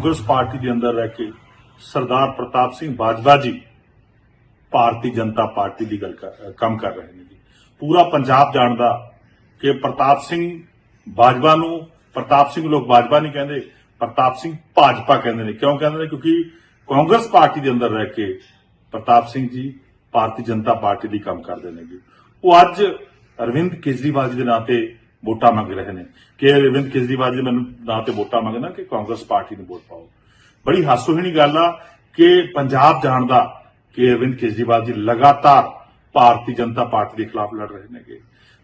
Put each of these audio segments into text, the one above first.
Congress party ਦੇ ਅੰਦਰ ਰਹਿ ਕੇ ਸਰਦਾਰ ਪ੍ਰਤਾਪ ਸਿੰਘ ਬਾਜਵਾ ਜੀ ਭਾਰਤੀ ਜਨਤਾ ਪਾਰਟੀ ਦੀ ਗੱਲ ਕਰ ਕੰਮ ਕਰ ਰਹੇ ਨੇ ਜੀ। ਪੂਰਾ ਪੰਜਾਬ ਜਾਣਦਾ ਕਿ ਪ੍ਰਤਾਪ ਸਿੰਘ ਬਾਜਵਾ ਨੂੰ, ਪ੍ਰਤਾਪ ਸਿੰਘ ਲੋਕ ਬਾਜਵਾ ਨਹੀਂ ਕਹਿੰਦੇ, ਪ੍ਰਤਾਪ ਸਿੰਘ ਭਾਜਪਾ ਕਹਿੰਦੇ ਨੇ। ਕਿਉਂ ਕਹਿੰਦੇ ਨੇ? ਕਿਉਂਕਿ ਕਾਂਗਰਸ ਪਾਰਟੀ ਦੇ ਅੰਦਰ ਰਹਿ ਕੇ ਪ੍ਰਤਾਪ ਸਿੰਘ ਜੀ ਭਾਰਤੀ ਜਨਤਾ ਪਾਰਟੀ ਦੀ ਕੰਮ ਕਰਦੇ ਨੇ ਜੀ। ਉਹ ਅੱਜ ਅਰਵਿੰਦ ਕੇਜਰੀਵਾਲ ਜੀ ਦੇ ਨਾਂ ਤੇ ਵੋਟਾਂ ਮੰਗ ਰਹੇ ਨੇ। ਕਿ ਅਰਵਿੰਦ ਕੇਜਰੀਵਾਲ ਜੀ ਮੈਨੂੰ ਨਾਂ ਤੇ ਵੋਟਾਂ ਮੰਗਣਾ ਕਿ ਕਾਂਗਰਸ ਪਾਰਟੀ ਨੂੰ ਵੋਟ ਪਾਓ। ਬੜੀ ਹਾਸੋਹੀਣੀ ਗੱਲ ਆ ਕਿ ਪੰਜਾਬ ਜਾਣਦਾ ਕਿ ਅਰਵਿੰਦ ਕੇਜਰੀਵਾਲ ਜੀ ਲਗਾਤਾਰ ਭਾਰਤੀ ਜਨਤਾ ਪਾਰਟੀ ਦੇ ਖਿਲਾਫ ਲੜ ਰਹੇ ਨੇਗੇ।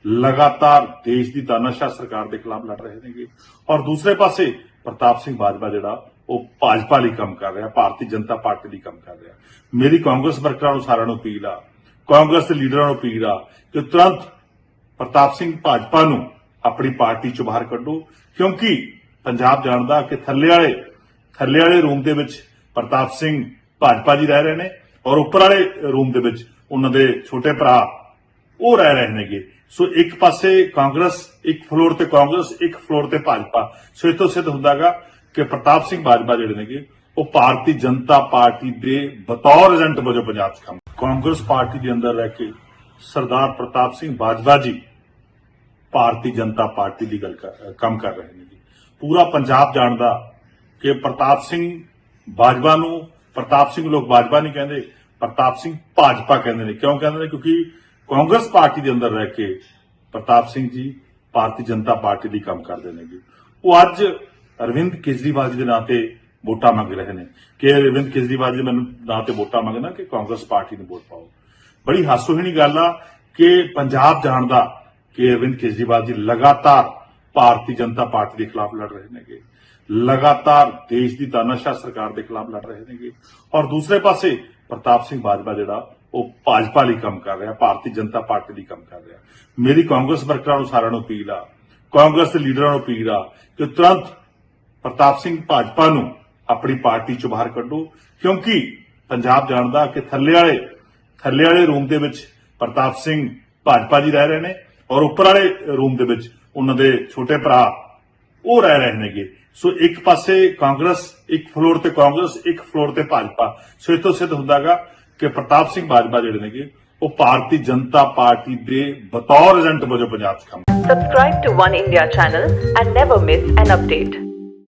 ਲਗਾਤਾਰ ਦੇਸ਼ ਦੀ ਤਾਨਾਸ਼ਾਹ ਸਰਕਾਰ ਦੇ ਖਿਲਾਫ ਲੜ ਰਹੇ ਨੇਗੇ। ਔਰ ਦੂਸਰੇ ਪਾਸੇ ਪ੍ਰਤਾਪ ਸਿੰਘ ਬਾਜਵਾ ਜਿਹੜਾ, ਉਹ ਭਾਜਪਾ ਲਈ ਕੰਮ ਕਰ ਰਿਹਾ, ਭਾਰਤੀ ਜਨਤਾ ਪਾਰਟੀ ਲਈ ਕੰਮ ਕਰ ਰਿਹਾ। ਮੇਰੀ ਕਾਂਗਰਸ ਵਰਕਰਾਂ ਨੂੰ ਸਾਰਿਆਂ ਨੂੰ ਅਪੀਲ ਆ, ਕਾਂਗਰਸ ਦੇ ਲੀਡਰਾਂ ਨੂੰ ਅਪੀਲ ਆ ਕਿ ਤੁਰੰਤ ਪ੍ਰਤਾਪ ਸਿੰਘ ਭਾਜਪਾ ਨੂੰ ਆਪਣੀ ਪਾਰਟੀ ਚੋਂ ਬਾਹਰ ਕੱਢੋ, ਕਿਉਂਕਿ ਪੰਜਾਬ ਜਾਣਦਾ ਕਿ ਥੱਲੇ ਵਾਲੇ ਥੱਲੇ ਵਾਲੇ ਰੂਮ ਦੇ ਵਿੱਚ ਪ੍ਰਤਾਪ ਸਿੰਘ ਭਾਜਪਾ ਜੀ ਰਹਿ ਰਹੇ ਨੇ ਔਰ ਉੱਪਰ ਵਾਲੇ ਰੂਮ ਦੇ ਵਿੱਚ ਉਹਨਾਂ ਦੇ ਛੋਟੇ ਭਰਾ ਉਹ ਰਹਿ ਰਹੇ ਨੇਗੇ। ਸੋ ਇੱਕ ਪਾਸੇ ਕਾਂਗਰਸ, ਇੱਕ ਫਲੋਰ ਤੇ ਕਾਂਗਰਸ, ਇੱਕ ਫਲੋਰ ਤੇ ਭਾਜਪਾ। ਸੋ ਇਹ ਤੋਂ ਸਿੱਧ ਹੁੰਦਾਗਾ ਕਿ ਪ੍ਰਤਾਪ ਸਿੰਘ ਬਾਜਵਾ ਜਿਹੜੇ ਨੇਗੇ, ਉਹ ਭਾਰਤੀ ਜਨਤਾ ਪਾਰਟੀ ਦੇ ਬਤੌਰ ਏਜੰਟ ਵਜੋਂ ਪੰਜਾਬ 'ਚ ਕੰਮ ਕਾਂਗਰਸ ਪਾਰਟੀ ਦੇ ਅੰਦਰ ਰਹਿ ਕੇ ਸਰਦਾਰ ਪ੍ਰਤਾਪ ਸਿੰਘ ਬਾਜਵਾ ਜੀ ਭਾਰਤੀ ਜਨਤਾ ਪਾਰਟੀ ਦੀ ਗੱਲ ਕਰ ਕੰਮ ਕਰ ਰਹੇ ਨੇ ਜੀ। ਪੂਰਾ ਪੰਜਾਬ ਜਾਣਦਾ ਕਿ ਪ੍ਰਤਾਪ ਸਿੰਘ ਬਾਜਵਾ ਨੂੰ, ਪ੍ਰਤਾਪ ਸਿੰਘ ਲੋਕ ਬਾਜਵਾ ਨਹੀਂ ਕਹਿੰਦੇ, ਪ੍ਰਤਾਪ ਸਿੰਘ ਭਾਜਪਾ ਕਹਿੰਦੇ ਨੇ। ਕਿਉਂ ਕਹਿੰਦੇ ਨੇ? ਕਿਉਂਕਿ ਕਾਂਗਰਸ ਪਾਰਟੀ ਦੇ ਅੰਦਰ ਰਹਿ ਕੇ ਪ੍ਰਤਾਪ ਸਿੰਘ ਜੀ ਭਾਰਤੀ ਜਨਤਾ ਪਾਰਟੀ ਦੀ ਕੰਮ ਕਰਦੇ ਨੇ ਜੀ। ਉਹ ਅੱਜ ਅਰਵਿੰਦ ਕੇਜਰੀਵਾਲ ਜੀ ਦੇ ਨਾਂ ਤੇ ਵੋਟਾਂ ਮੰਗ ਰਹੇ ਨੇ। ਕਿ ਅਰਵਿੰਦ ਕੇਜਰੀਵਾਲ ਜੀ ਮੈਨੂੰ ਨਾਂ ਤੇ ਵੋਟਾਂ ਮੰਗਣਾ ਕਿ ਕਾਂਗਰਸ ਪਾਰਟੀ ਨੂੰ ਵੋਟ ਪਾਓ। ਬੜੀ ਹਾਸੋਹੀਣੀ ਗੱਲ ਆ ਕਿ ਪੰਜਾਬ ਜਾਣਦਾ ਕਿ ਅਰਵਿੰਦ ਕੇਜਰੀਵਾਲ ਜੀ ਲਗਾਤਾਰ ਭਾਰਤੀ ਜਨਤਾ ਪਾਰਟੀ ਦੇ ਖਿਲਾਫ ਲੜ ਰਹੇ ਨੇਗੇ। ਲਗਾਤਾਰ ਦੇਸ਼ ਦੀ ਤਾਨਾਸ਼ਾਹ ਸਰਕਾਰ ਦੇ ਖਿਲਾਫ ਲੜ ਰਹੇ ਨੇਗੇ। ਔਰ ਦੂਸਰੇ ਪਾਸੇ ਪ੍ਰਤਾਪ ਸਿੰਘ ਬਾਜਵਾ ਜਿਹੜਾ, ਉਹ ਭਾਜਪਾ ਲਈ ਕੰਮ ਕਰ ਰਿਹਾ, ਭਾਰਤੀ ਜਨਤਾ ਪਾਰਟੀ ਲਈ ਕੰਮ ਕਰ ਰਿਹਾ। ਮੇਰੀ ਕਾਂਗਰਸ ਵਰਕਰਾਂ ਨੂੰ ਸਾਰਿਆਂ ਨੂੰ ਅਪੀਲ ਆ, ਕਾਂਗਰਸ ਦੇ ਲੀਡਰਾਂ ਨੂੰ ਅਪੀਲ ਆ ਕਿ ਤੁਰੰਤ ਪ੍ਰਤਾਪ ਸਿੰਘ ਭਾਜਪਾ ਨੂੰ ਆਪਣੀ ਪਾਰਟੀ ਚੋਂ ਬਾਹਰ ਕੱਢੋ। ਕਿਉਂਕਿ ਪੰਜਾਬ ਜਾਣਦਾ ਕਿ ਥੱਲੇ ਵਾਲੇ ਥੱਲੇ ਵਾਲੇ ਰੂਮ ਦੇ ਵਿੱਚ ਪ੍ਰਤਾਪ ਸਿੰਘ ਭਾਜਪਾ ਜੀ ਰਹਿ ਰਹੇ ਨੇ। ਔਰ ਉੱਪਰ ਵਾਲੇ ਰੂਮ ਦੇ ਵਿੱਚ ਉਹਨਾਂ ਦੇ ਛੋਟੇ ਭਰਾ ਉਹ ਰਹਿ ਰਹੇ ਨੇਗੇ। ਸੋ ਇੱਕ ਪਾਸੇ ਕਾਂਗਰਸ, ਇੱਕ ਫਲੋਰ ਤੇ ਕਾਂਗਰਸ, ਇੱਕ ਫਲੋਰ ਤੇ ਭਾਜਪਾ। ਸੋ ਇਹ ਤੋਂ ਸਿੱਧ ਹੁੰਦਾਗਾ ਕਿ ਪ੍ਰਤਾਪ ਸਿੰਘ ਬਾਜਵਾ ਜਿਹੜੇ ਨੇਗੇ, ਉਹ ਭਾਰਤੀ ਜਨਤਾ ਪਾਰਟੀ ਦੇ ਬਤੌਰ ਏਜੰਟ ਵਜੋਂ ਪੰਜਾਬ 'ਚ ਕੰਮ Subscribe to One India channel and never miss an update.